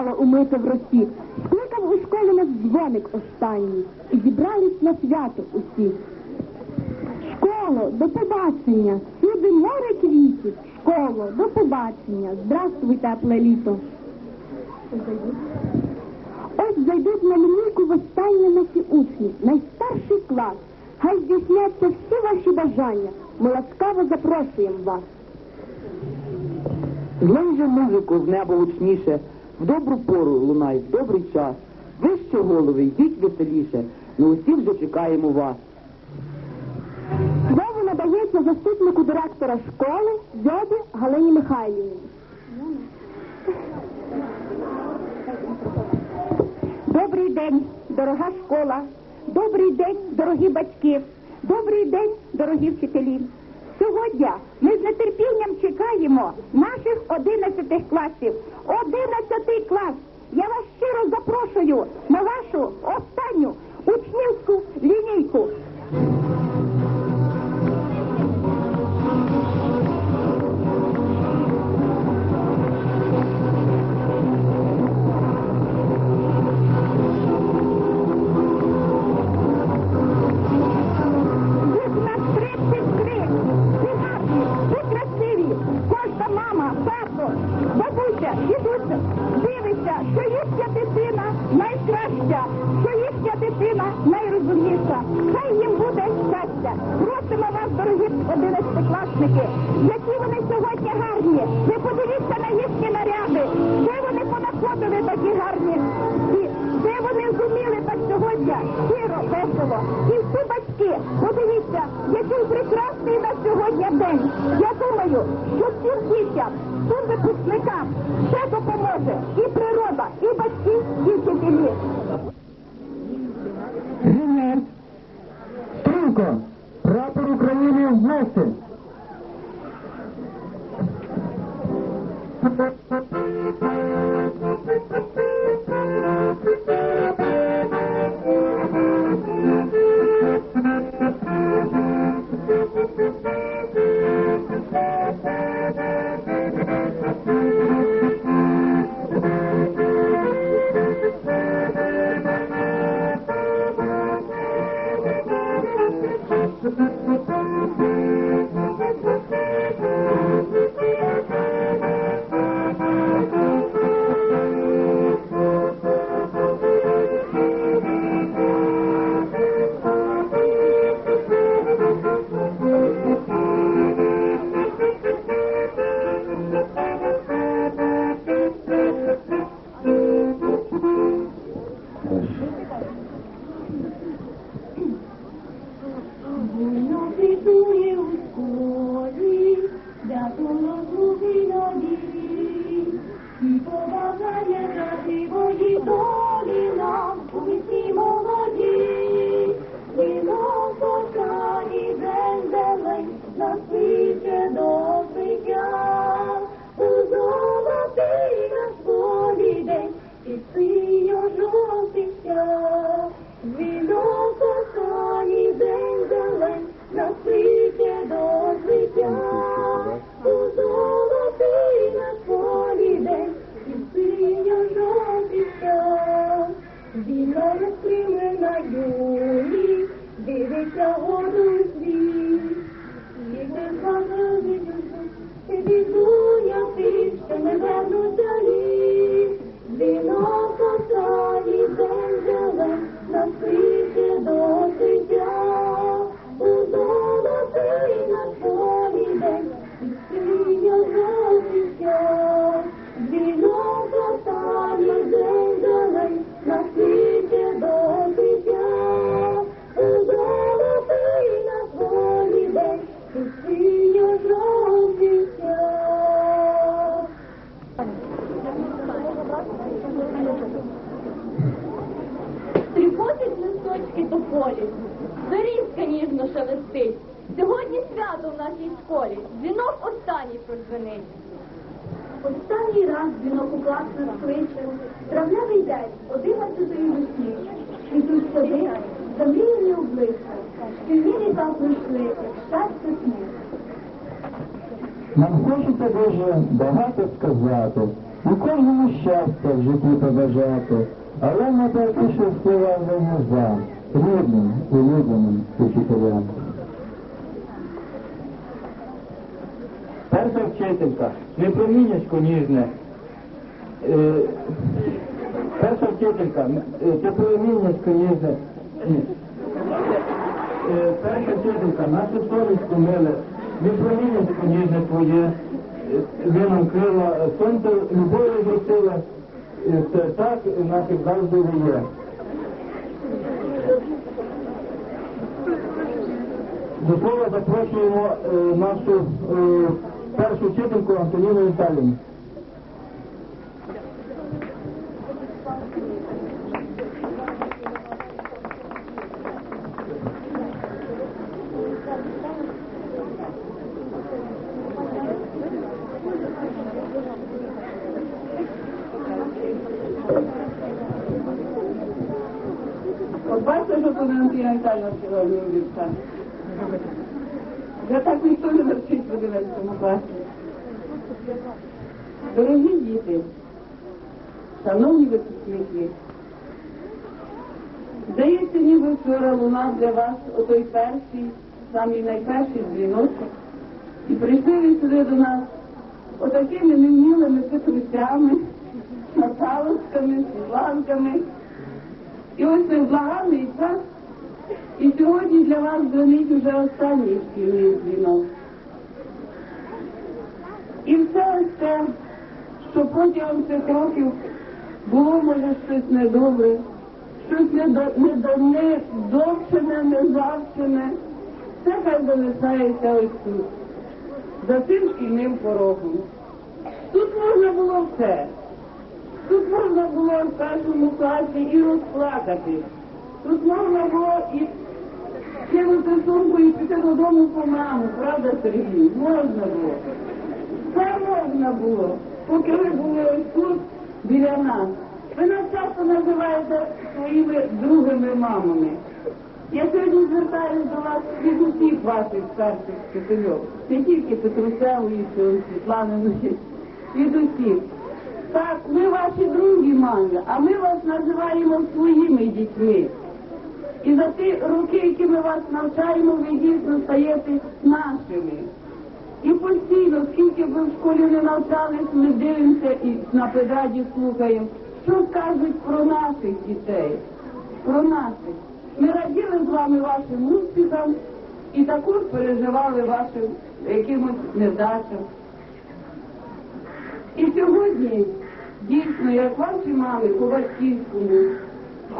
стало умите в росі. Скликав у школі нас дзвоник останній. І зібрались на свято усі. Школо, до побачення. Всюди море квітів. Школо, до побачення. Здравствуй, тепле літо. Ось зайдуть на лінійку востаннє наші учні, найстарший клас. Хай здійсняться всі ваші бажання. Ми ласкаво запрошуємо вас. Злень же музику з неба гучніше, в добру пору лунай, в добрий час. Вище голови, йдіть веселіше, ми усі вже чекаємо вас. Слово надається заступнику директора школи Зьобі Галині Михайлівні. Добрий день, дорога школа. Добрий день, дорогі батьки. Добрий день, дорогі вчителі. Сьогодні ми з нетерпінням чекаємо наших 11 класів. 11 клас. Я вас щиро запрошую на вашу останню учнівську лінійку. Ви подивіться на їхні наряди, де вони понаходили такі гарні. І де вони зуміли так сьогодні щиро, весело. І всі батьки, подивіться, який прекрасний на сьогодні день. Я думаю, що всім дітям, всім випускникам все допоможе. І Lord. Одинадцятої весні. І тут сюди замріяні обличчя, спільні пройшли, як щастя сніг. Нам хочеться дуже багато сказати, і кожному щастя в житті побажати, але ми поки що слова вже не за рідним, улюбленим учителям. Перша вчителька, не промінячко ніжне. Е, перша вчителька, е, це промінячко ніжне. Е, перша вчителька, нашу совість миле, не промінячко ніжне твоє, е, ви нам крила, сонце любові зростиле, е, це так наших завжди є. До слова запрошуємо нашу першу вчительку Антоніну Віталіївну. От бачите, що тут Антина Сьогодні робиться? Вже так ніхто не навчить в 11 класі. Дорогі діти, шановні випускники, здається, ніби вчора лунав для вас отой перший, самий найперший дзвіночок, і прийшли ви сюди до нас отакими невмілими петрусями, Наталочками, Світланками. І ось цей благаний час, і сьогодні для вас дзвонить уже останній шкільний дзвінок. І все ось те, що протягом цих років було, може, щось недобре, щось недо- недане, довчене, незавчене, все хай залишається ось тут, за цим шкільним порогом. Тут можна було все. Тут можна було в першому класі і розплакати. Можна було і кинути сумку і піти додому по маму, правда, Сергій? Можна було. Все можна було, поки ви були тут біля нас. Ви нас часто називаєте своїми другими мамами. Я сьогодні звертаюся до вас від усіх ваших старших вчительок, не тільки Петрусевої, Світланиної, від усіх. Так, ми ваші другі мами, а ми вас називаємо своїми дітьми. І за ті роки, які ми вас навчаємо, ви дійсно стаєте нашими. І постійно, скільки ви в школі не навчались, ми дивимося і на педраді слухаємо, що скажуть про наших дітей, про наших. Ми раділи з вами вашим успіхам і також переживали вашим якимось невдачам. І сьогодні, дійсно, як ваші мами по батьківському,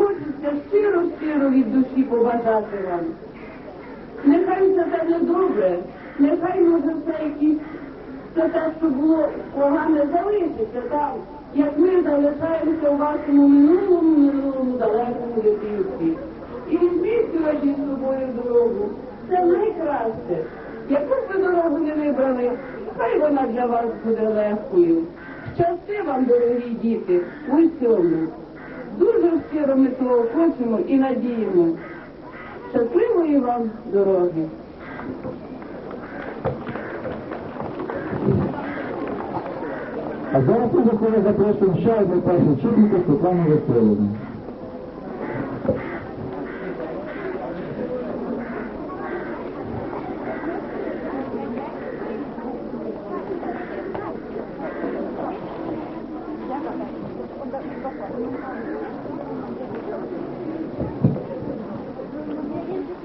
хочеться щиро-щиро від душі побажати вам. Нехай це те добре, нехай може все якісь це те, що було погане, залишиться там, як ми залишаємося у вашому минулому, минулому далекому дитинстві. І візьміть сьогодні з собою дорогу. Це найкраще. Яку б ви дорогу не вибрали, хай вона для вас буде легкою. Щасти вам, дорогі діти, у всьому. Дуже щиро ми того хочемо і надіємо. Щасливої вам дороги. А зараз ми запрошуємо ще одну першу чутника Світлану Васильівну.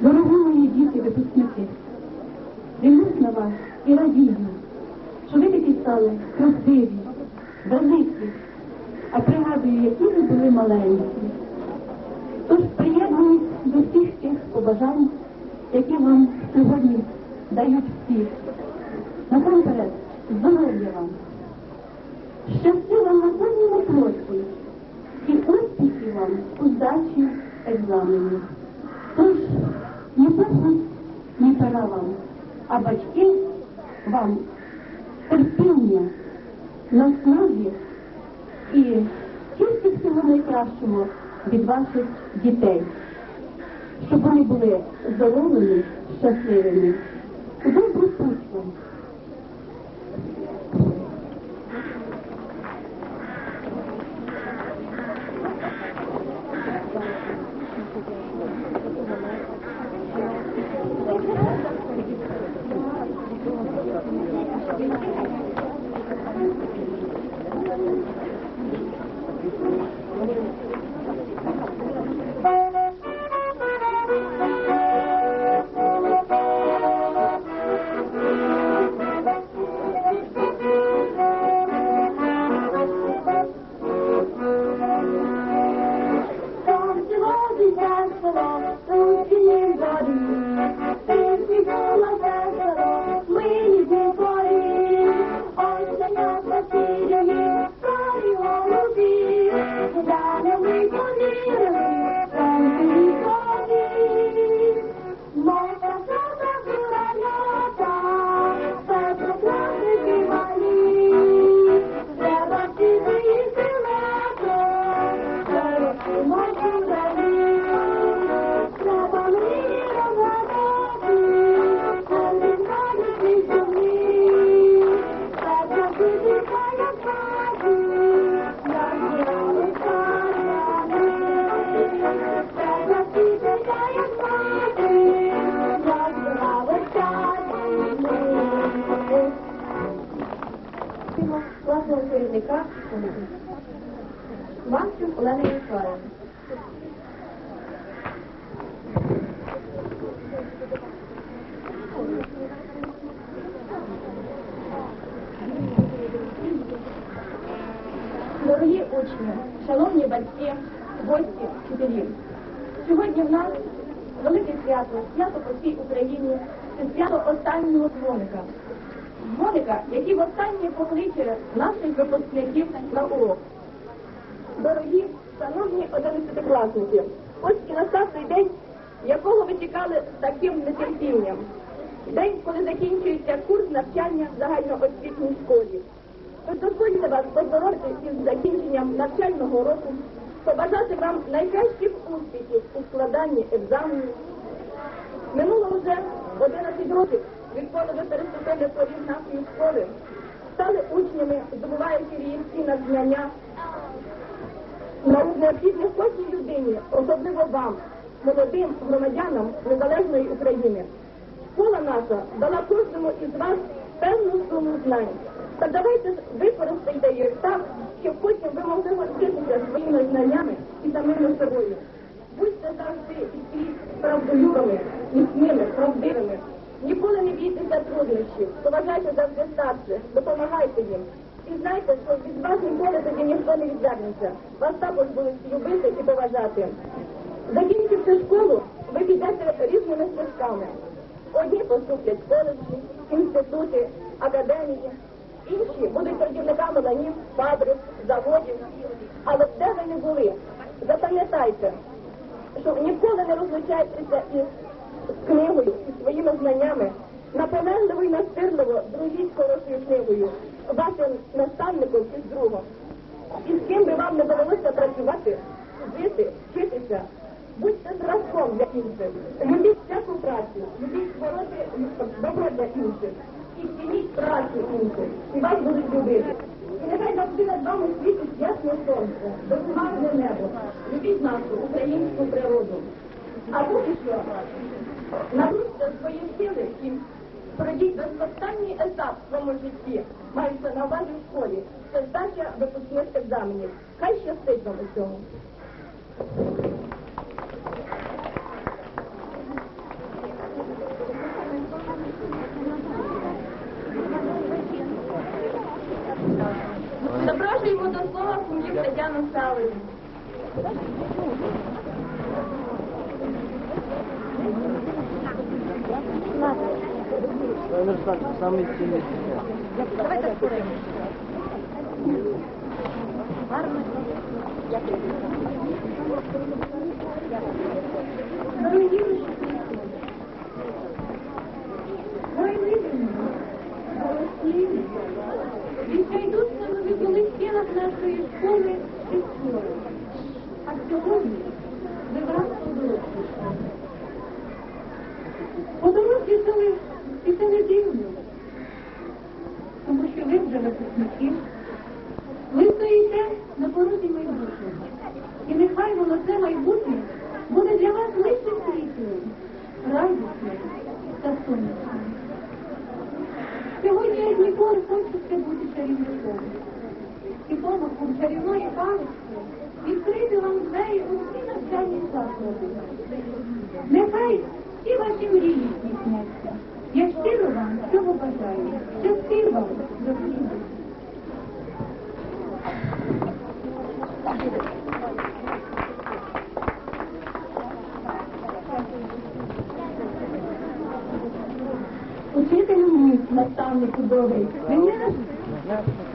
Дорогі мої діти, випускники, дивлюсь на вас і радію, що ви такі стали красиві, великі, а пригадую, які ви були маленькі. Тож приєднуюсь до всіх тих побажань, які вам сьогодні дають всі. Насамперед, здоров'я вам, щастя вам на кожному кроці і успіхів вам у здачі екзаменів. Тож ні похуй, ні пора вам, а батьки вам терпіння, наснаги і тільки всього найкращого від ваших дітей, щоб вони були здоровими, щасливими. У добру путь вам. Шановні батьки, гості, вчителі, сьогодні в нас велике свято, свято по всій Україні, це свято останнього дзвоника. Дзвоника, який востаннє покличе наших випускників на урок. Дорогі, шановні одинадцятикласники, ось і настав той день, якого ви чекали з таким нетерпінням. День, коли закінчується курс навчання в загальноосвітній школі. Дозвольте вас поздоровити із закінченням навчального року, побажати вам найкращих успіхів у складанні екзаменів. Минуло вже 11 років, відколи ви переступили поріг нашої школи, стали учнями, здобуваючи різкі знання, наук необхідних кожній людині, особливо вам, молодим громадянам незалежної України. Школа наша дала кожному із вас певну суму знань. Та давайте використайте їх так, щоб потім ви могли гордитися своїми знаннями і самими собою. Будьте завжди і правдолюбими, міцними, правдивими. Ніколи не бійтеся труднощів, поважайте завжди старших, допомагайте їм. І знайте, що від вас ніколи тоді ніхто не відвернеться. Вас також будуть любити і поважати. Закінчивши школу, ви підете різними стежками. Одні поступлять в коледжі, інститути, академії, інші будуть працівниками на ланів, фабрик, заводів. Але де ви не були, запам'ятайте, що ніколи не розлучайтеся із книгою і своїми знаннями. Наполегливо і настирливо дружіть хорошою книгою, вашим наставником і другом. І з ким би вам не довелося працювати, жити, вчитися, будьте зразком для інших. Любіть всяку працю, любіть творити добро для інших. І цініть працю інших, і вас будуть любити. І нехай завжди над вами світить ясне сонце, безхмарне небо. Любіть нашу українську природу. А поки що, набудьте свої сили і пройдіть безостанній етап в своєму житті, мається на увазі в школі. Це здача випускних екзаменів. Хай щастить вам у цьому. Запрошуємо до слова кумів Тетяну Савину. Саме цінний. Давайте скоримо. Дорогі учителі, мої любі, голосі, відчайдуться нові колись над нашої школи і школи. А сьогодні ви вас подорослішали. Подорослішали, і це не дивно, тому що ви вже випускники. Ви стоїте на порозі майбутнього. І нехай воно це майбутнє буде для вас лише світлою, радісною та сонячною. Сьогодні як ніколи хочеться бути чарівником. І помахом чарівної палички відкрити вам двері у всі навчальні заклади. Нехай всі ваші мрії здійсняться. Я щиро вам цього бажаю. Щасти вам світу. Учителю мій, наставнику добрий, мені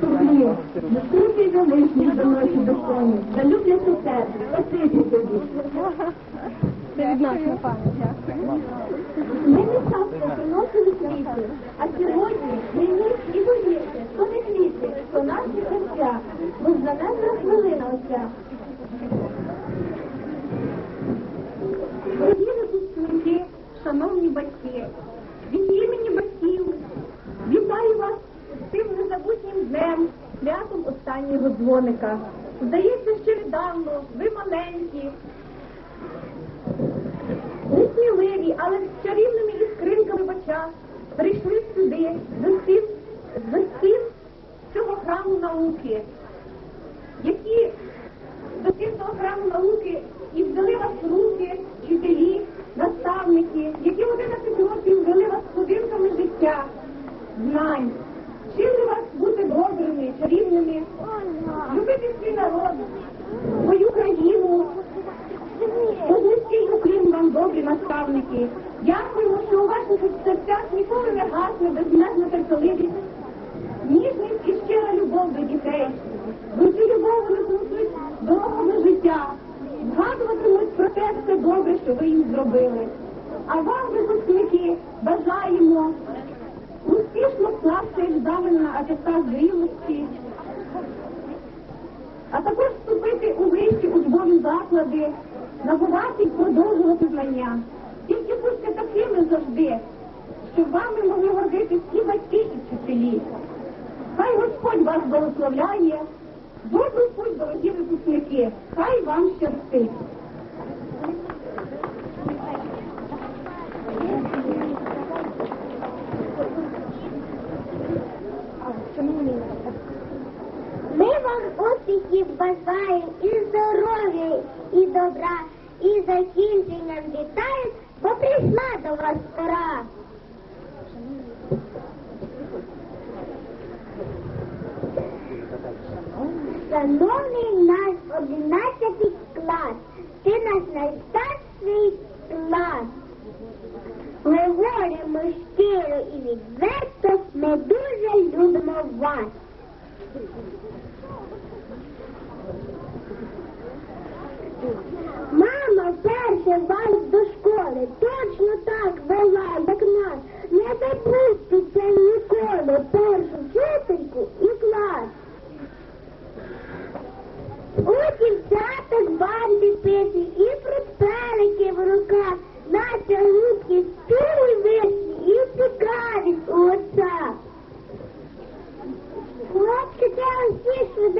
Сухі, безкруті залишні до ночі до коні, да люблять у себе, спасибі тобі. Це від нас. Ми не часто приносили квіти, а сьогодні мені і повірте, то не квіти, то наші серця, бо занесла хвилина оця. Дорогі випускники, шановні батьки, від імені батьків, вітаю вас з цим незабутнім днем, святом останнього дзвоника. Здається, що недавно ви маленькі, несміливі, але з чарівними іскринками в очах прийшли сюди, до стін, до стін цього храму науки, які до стін цього храму науки і взяли вас в руки вчителі, наставники, які в 11 років ввели вас будинками життя, знань, вчили вас бути добрими, чарівними, любити свій народ, свою країну, Низький уклін вам добрі наставники. Дякуємо, що у ваших серцях ніколи не гасне безмежна терпеливість, ніжність і щира любов до дітей. Ви цю любов вони змусить дорогами життя. Згадуватимуть про те все добре, що ви їм зробили. А вам, випускники, бажаємо успішно скласти на атестат а також вступити у вищі учбові заклади, набувати і продовжувати знання. Тільки будьте такими завжди, щоб вами могли гордитись і батьки, і вчителі. Хай Господь вас благословляє, добрий путь, дорогі випускники, хай вам щастить. Успіхів бажаємо і здоров'я, і добра, і закінченням вітаю, бо прийшла до вас пора. Шановний наш одинадцятий клас, ти наш найстарший клас. Ми говоримо щиро і відверто, ми дуже любимо вас. Мама перша вас до школи точно так вела, як нас. Не забудьте ніколи першу вчительку і клас. У дівчаток банди писи і фрутпелики в руках, наче губки спілі вишні і цікавість у очах. Хлопчики усі швиденькі і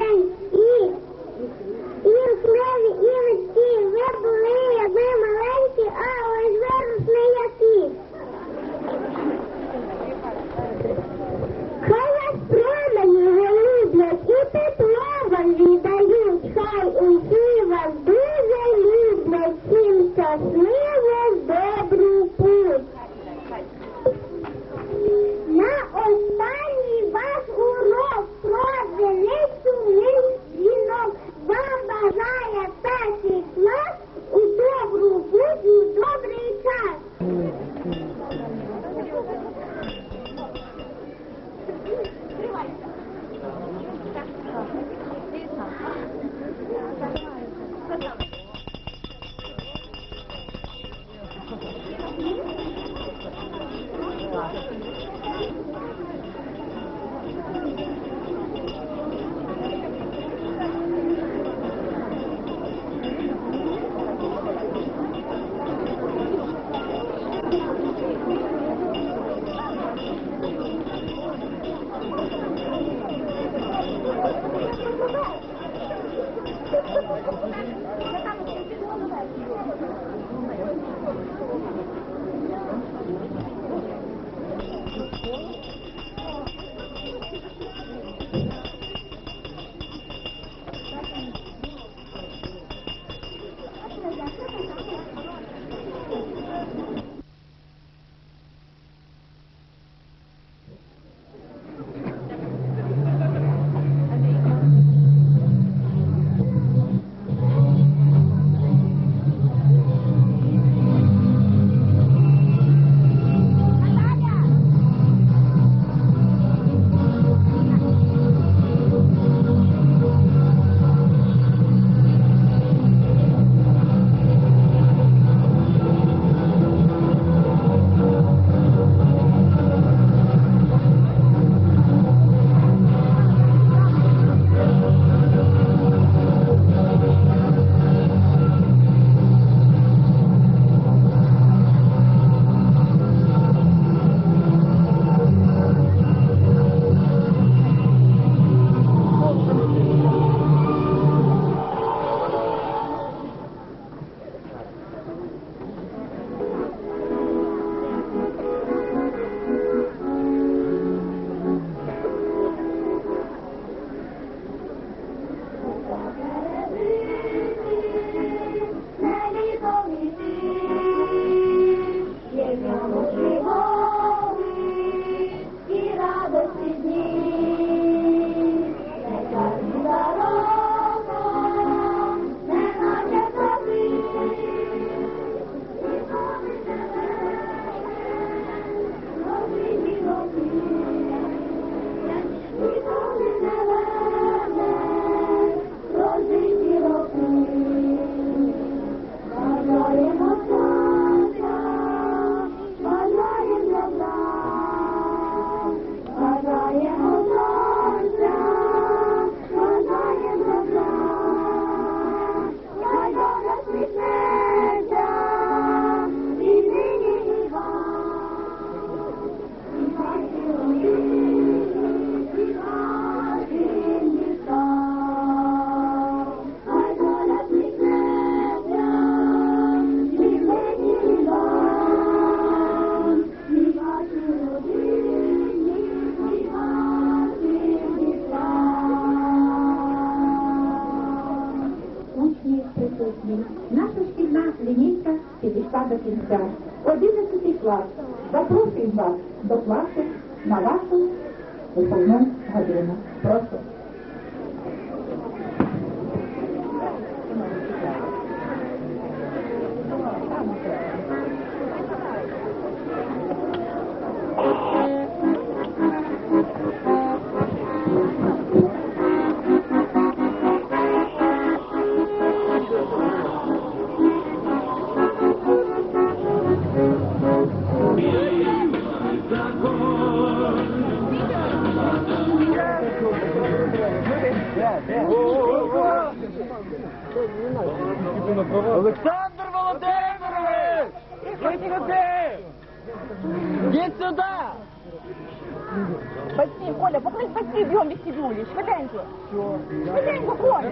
вас до на вашу виховну годину. Олександр Володимирович! Ідь сюди! Ідь сюди! Спасибо, Коля, поклич спасибо, бьем вестибюлі, швиденько. Швиденько, Коля.